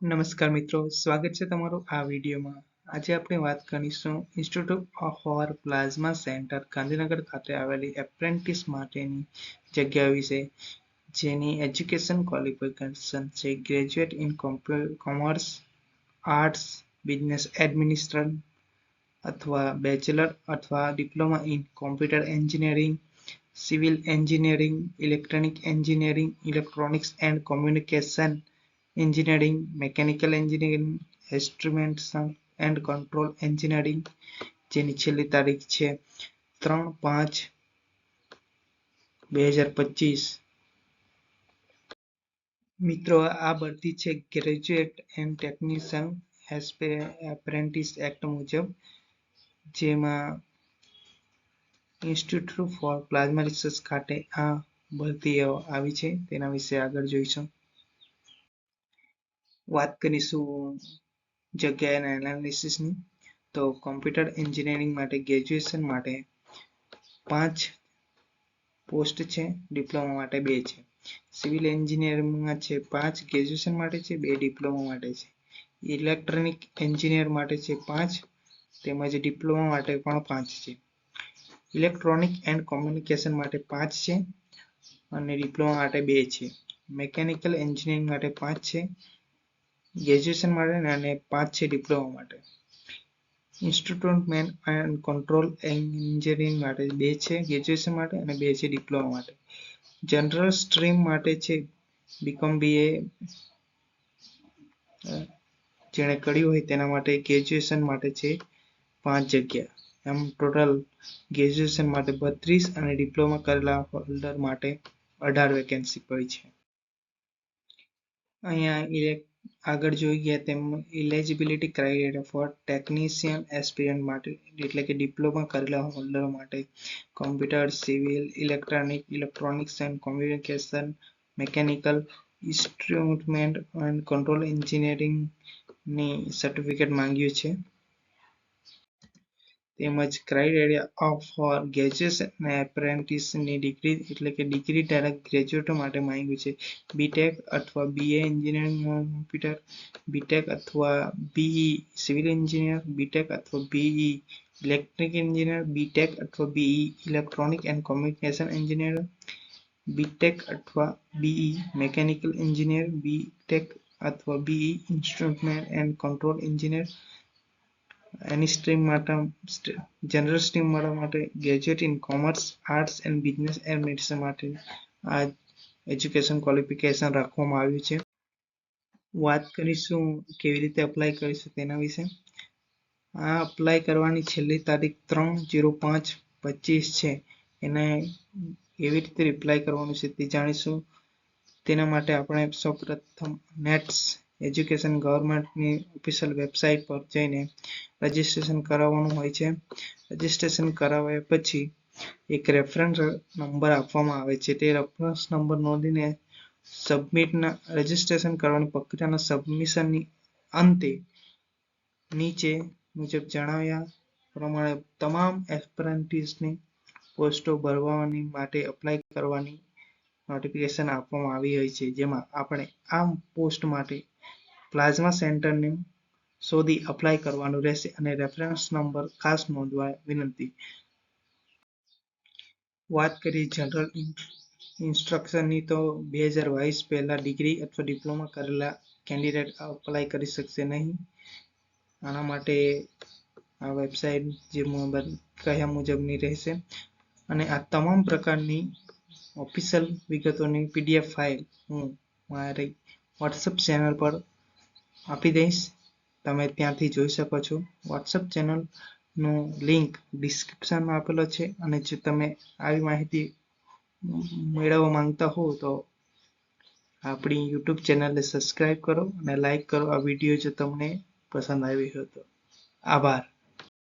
નમસ્કાર મિત્રો, સ્વાગત છે તમારું આ વિડીયોમાં. આજે આપણે વાત કરીશું institute for plasma centre Gandhinagar ખાતે આવેલી એપ્રેન્ટિસ માટેની જગ્યા વિશે, જેની એજ્યુકેશન ક્વોલિફિકેશન છે graduate in commerce arts business administration અથવા બેચલર અથવા diploma in computer engineering civil engineering electronic engineering electronics and communication engineering mechanical engineering instruments and control engineering જેની છેલ્લી તારીખ છે ત્રણ પાંચ બે હજાર પચીસ. મિત્રો, આ ભરતી છે graduate and technician apprentice act મુજબ, જેમાં ઇન્સ્ટિટ્યૂટ ફોર પ્લાઝમા રિસર્ચ ખાતે આ ભરતીઓ આવી છે. તેના વિશે આગળ જોઈશું. વાત કરીશું જગ્યા અને એનાલિસિસની તો કોમ્પ્યુટર એન્જિનિયરિંગ માટે ગ્રેજ્યુએશન માટે પાંચ પોસ્ટ છે ડિપ્લોમા માટે બે છે. સિવિલ એન્જિનિયરિંગમાં છે પાંચ ગ્રેજ્યુએશન માટે છે બે ડિપ્લોમા માટે છે. ઇલેક્ટ્રોનિક એન્જિનિયર માટે છે પાંચ, તેમજ ડિપ્લોમા માટે પણ પાંચ છે. ઇલેક્ટ્રોનિક એન્ડ કોમ્યુનિકેશન માટે પાંચ છે, અને ડિપ્લોમા માટે બે છે. મેકેનિકલ એન્જિનિયરિંગ માટે પાંચ છે ગ્રેજ્યુએશન માટે અને પાંચ, છે ડિપ્લોમા માટે. ઇન્સ્ટ્રુમેન્ટ એન્ડ કંટ્રોલ એન્જિનિયરિંગ માટે બે છે ગ્રેજ્યુએશન માટે અને બે છે ડિપ્લોમા માટે. જનરલ સ્ટ્રીમ માટે છે બીકોમ બીએ જેણે કર્યું હોય તેના માટે ગ્રેજ્યુએશન માટે છે પાંચ જગ્યા. એમ ટોટલ ગ્રેજ્યુએશન માટે બત્રીસ અને ડિપ્લોમા કરેલા હોલ્ડર માટે અઢાર વેકેન્સી પડી છે. અહીંયા આગળ જોઈ ગયા તેમ eligibility criteria for technician aspirant માટે, એટલે કે ડિપ્લોમા કરેલા હોલ્ડર માટે computer civil electronic electronics and communication mechanical instrument and control એન્જિનિયરિંગની સર્ટિફિકેટ માંગ્યું છે. તેમજ ક્રાઇટેરિયા ફોર અને એપ્રેન્ટિસની ડિગ્રી એટલે કે ડિગ્રી ધારક ગ્રેજ્યુએટો માટે માંગ્યું છે. બીટેક અથવા બીએ એન્જિનિયરિંગ કોમ્પ્યુટર બીટેક અથવા બીઈ સિવિલ એન્જિનિયર બીટેક અથવા BE electric engineer B Tech અથવા BE electronic and communication engineer B Tech અથવા BE mechanical engineer B Tech અથવા BE instrument and control engineer any stream માટે general stream માટે graduate in commerce arts and business administration માટે આ education qualification રાખવામાં આવ્યું છે. વાત કરીશું કેવી રીતે અપ્લાય કરીશું તેના વિશે. આ અપ્લાય કરવાની છેલ્લી તારીખ ત્રણ જીરો પાંચ પચીસ છે. એને કેવી રીતે રિપ્લાય કરવાનું છે તે જાણીશું. તેના માટે આપણે સૌપ્રથમ નેટ્સ એજ્યુકેશન ગવર્મેન્ટની ઓફિશિયલ વેબસાઇટ પર જઈને રજિસ્ટ્રેશન કરાવવાનું હોય છે. રજિસ્ટ્રેશન કરાવ્યા પછી એક રેફરન્સ નંબર આપવામાં આવે છે. તે રેફરન્સ નંબર નોંધીને સબમિટના રજિસ્ટ્રેશન કરવાની પ્રક્રિયાના સબમિશનની અંતે નીચે મુજબ જણાવ્યા પ્રમાણે તમામ એસ્પિરન્ટ્સની પોસ્ટો ભરવાની માટે અપ્લાય કરવાની નોટિફિકેશન આપવામાં આવી હોય છે, જેમાં આપણે આ પોસ્ટ માટે પ્લાઝમા સેન્ટરને શોધી અપ્લાય કરવાનું રહેશે અને રેફરન્સ નંબર ખાસ નોંધવા વિનંતી. વાત કરીએ જનરલ ઇન્સ્ટ્રક્શનની તો બે હજાર બાવીસ પહેલા ડિગ્રી અથવા ડિપ્લોમા કરેલા કેન્ડિડેટ અપ્લાય કરી શકશે નહીં. આના માટે આ વેબસાઇટ જે કહ્યા મુજબની રહેશે. અને આ તમામ પ્રકારની ઓફિશિયલ વિગતોની પીડીએફ ફાઇલ હું મારી વોટ્સઅપ ચેનલ પર આપી દઈશ. તમે ત્યાંથી જોઈ શકો છો. વોટ્સઅપ ચેનલનો લિંક ડિસ્ક્રિપ્શનમાં આપેલો છે અને જો તમે આવી માહિતી મેળવવા માંગતા હો તો આપણી યુટ્યુબ ચેનલને સબસ્ક્રાઈબ કરો અને લાઈક કરો. આ વીડિયો જો તમને પસંદ આવ્યો હોય તો. આભાર.